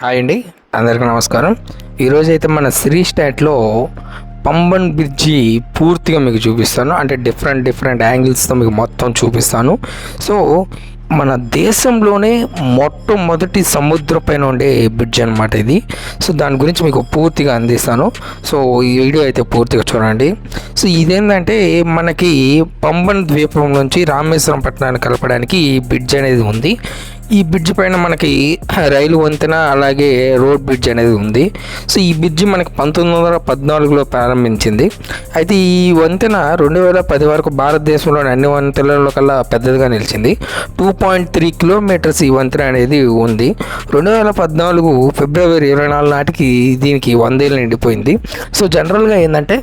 Hi అండి. అందరికీ నమస్కారం. ఈరోజు అయితే మన శ్రీ స్టాట్లో పంబన్ బ్రిడ్జి పూర్తిగా మీకు చూపిస్తాను. అంటే డిఫరెంట్ డిఫరెంట్ యాంగిల్స్తో మీకు మొత్తం చూపిస్తాను. సో మన దేశంలోనే మొట్టమొదటి సముద్రం పైన ఉండే బ్రిడ్జ్ అనమాట ఇది. సో దాని గురించి మీకు పూర్తిగా అందిస్తాను. సో ఈ వీడియో అయితే పూర్తిగా చూడండి. సో ఇదేంటంటే మనకి పంబన్ ద్వీపం నుంచి రామేశ్వరం పట్టణాన్ని కలపడానికి ఈ బ్రిడ్జ్ అనేది ఉంది. ఈ బ్రిడ్జ్ పైన మనకి రైలు వంతెన అలాగే రోడ్ బ్రిడ్జ్ అనేది ఉంది. సో ఈ బ్రిడ్జ్ మనకి పంతొమ్మిది వందల పద్నాలుగులో ప్రారంభించింది. అయితే ఈ వంతెన రెండు వేల పది వరకు భారతదేశంలోని అన్ని వంతెనల కల్లా పెద్దదిగా నిలిచింది. టూ పాయింట్ త్రీ కిలోమీటర్స్ ఈ వంతెన అనేది ఉంది. రెండు వేల పద్నాలుగు ఫిబ్రవరి ఇరవై నాలుగు నాటికి దీనికి వందేళ్ళు నిండిపోయింది. సో జనరల్గా ఏంటంటే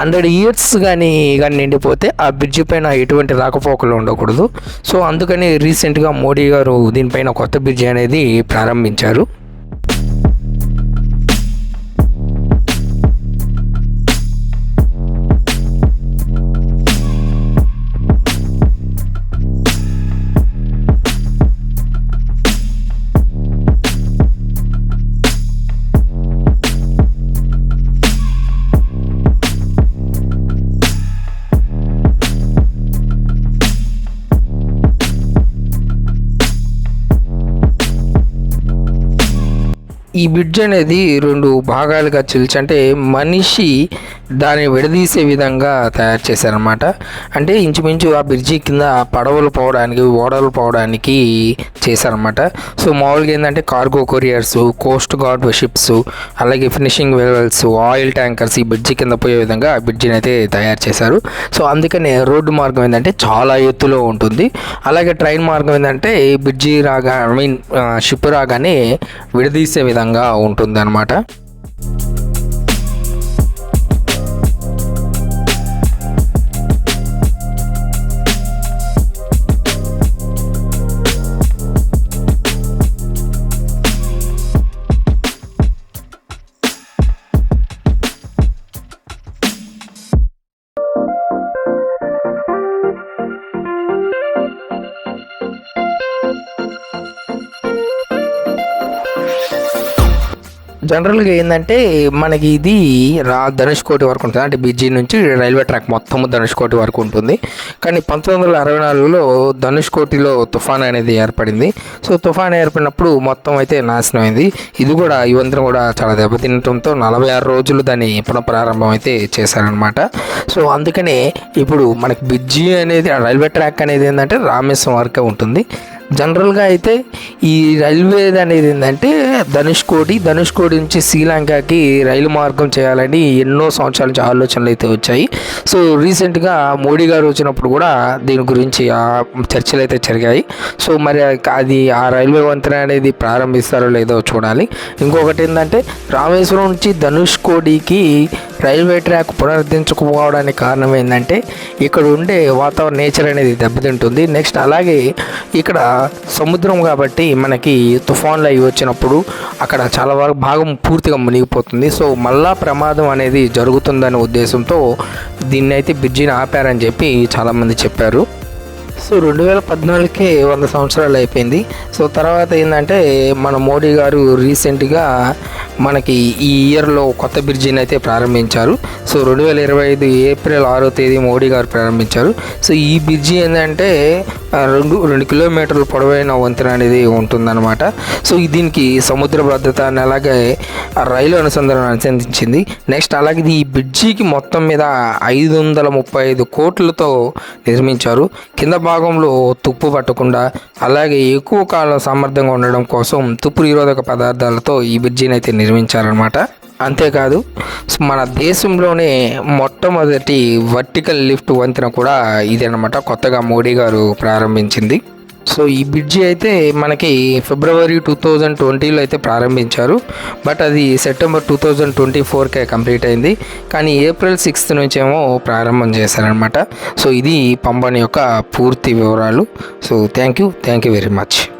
హండ్రెడ్ ఇయర్స్ కానీ కానీ నిండిపోతే ఆ బ్రిడ్జి పైన ఎటువంటి రాకపోకలు ఉండకూడదు. సో అందుకని రీసెంట్గా మోడీ గారు దీనిపైన కొత్త బ్రిడ్జి అనేది ప్రారంభించారు. ఈ బ్రిడ్జ్ అనేది రెండు భాగాలుగా చిల్చి అంటే మనిషి దాన్ని విడదీసే విధంగా తయారు చేశారనమాట అంటే ఇంచుమించు ఆ బ్రిడ్జి కింద పడవలు పోవడానికి ఓడలు పోవడానికి చేశారనమాట సో మామూలుగా ఏంటంటే cargo couriers coast guard ships అలాగే ఫినిషింగ్ వెల్స్ ఆయిల్ ట్యాంకర్స్ ఈ బ్రిడ్జి కింద పోయే విధంగా ఆ బ్రిడ్జిని అయితే తయారు చేశారు. సో అందుకనే రోడ్డు మార్గం ఏంటంటే చాలా ఎత్తులో ఉంటుంది. అలాగే ట్రైన్ మార్గం ఏంటంటే ఈ బ్రిడ్జి రాగా ఐ మీన్ షిప్ రాగానే విడదీసే విధంగా ఉంటుంది అనమాట జనరల్గా ఏంటంటే మనకి ఇది రా ధనుష్కోటి వరకు ఉంటుంది. అంటే బిజీ నుంచి రైల్వే ట్రాక్ మొత్తం ధనుష్కోటి వరకు ఉంటుంది. కానీ పంతొమ్మిది వందల అరవై నాలుగులో ధనుష్కోటిలో తుఫాన్ అనేది ఏర్పడింది. సో తుఫాన్ ఏర్పడినప్పుడు మొత్తం అయితే నాశనం అయింది ఇది కూడా ఈ వంతెన కూడా చాలా దెబ్బతినటంతో నలభై ఆరు రోజులు దాన్ని పునఃప్రారంభం అయితే చేశారనమాట సో అందుకనే ఇప్పుడు మనకి బిజ్జి అనేది రైల్వే ట్రాక్ అనేది ఏంటంటే రామేశ్వరం వరకే ఉంటుంది. జనరల్గా అయితే ఈ రైల్వే అనేది ఏంటంటే ధనుష్కోటి ధనుష్కోటి నుంచి శ్రీలంకకి రైలు మార్గం చేయాలని ఎన్నో సంవత్సరాల నుంచి ఆలోచనలు అయితే వచ్చాయి. సో రీసెంట్గా మోడీ గారు వచ్చినప్పుడు కూడా దీని గురించి చర్చలు అయితే జరిగాయి. సో మరి అది ఆ రైల్వే వంతెన అనేది ప్రారంభిస్తారో లేదో చూడాలి. ఇంకొకటి ఏంటంటే రామేశ్వరం నుంచి ధనుష్కోడికి రైల్వే ట్రాక్ పునరుద్ధరించకపోవడానికి కారణం ఏంటంటే ఇక్కడ ఉండే వాతావరణ నేచర్ అనేది దెబ్బతింటుంది. నెక్స్ట్ అలాగే ఇక్కడ సముద్రం కాబట్టి మనకి తుఫాన్లు అవి వచ్చినప్పుడు అక్కడ చాలా వరకు భాగం పూర్తిగా మునిగిపోతుంది. సో మళ్ళా ప్రమాదం అనేది జరుగుతుందనే ఉద్దేశంతో దీన్ని అయితే బ్రిడ్జిని ఆపారని చెప్పి చాలామంది చెప్పారు. సో రెండు వేల పద్నాలుగుకే వంద సంవత్సరాలు అయిపోయింది. సో తర్వాత ఏంటంటే మన మోడీ గారు రీసెంట్గా మనకి ఈ ఇయర్లో కొత్త బ్రిడ్జిని అయితే ప్రారంభించారు. సో రెండు వేల ఇరవై ఐదు ఏప్రిల్ ఆరో తేదీ మోడీ గారు ప్రారంభించారు. సో ఈ బ్రిడ్జి ఏంటంటే రెండు రెండు కిలోమీటర్ల పొడవైన వంతెన అనేది ఉంటుందన్నమాట. సో దీనికి సముద్ర భద్రత అని అలాగే రైలు అనుసంధానం అనుసంధించింది. నెక్స్ట్ అలాగే ఇది ఈ బ్రిడ్జికి మొత్తం మీద ఐదు వందల ముప్పై ఐదు కోట్లతో నిర్మించారు. కింద భాగంలో తుప్పు పట్టకుండా అలాగే ఎక్కువ కాలం సామర్థ్యంగా ఉండడం కోసం తుప్పు నిరోధక పదార్థాలతో ఈ బ్రిడ్జిని అయితే నిర్మించారనమాట అంతేకాదు సో మన దేశంలోనే మొట్టమొదటి వర్టికల్ లిఫ్ట్ వంతెన కూడా ఇదన్నమాట కొత్తగా మోడీ గారు ప్రారంభించింది. సో ఈ బ్రిడ్జి అయితే మనకి ఫిబ్రవరి టూ థౌజండ్ ట్వంటీలో అయితే ప్రారంభించారు. బట్ అది సెప్టెంబర్ టూ థౌజండ్ ట్వంటీ ఫోర్కే కంప్లీట్ అయింది. కానీ ఏప్రిల్ సిక్స్త్ నుంచి ఏమో ప్రారంభం చేశారనమాట. సో ఇది పంబన్ యొక్క పూర్తి వివరాలు. So thank you. Thank you very much.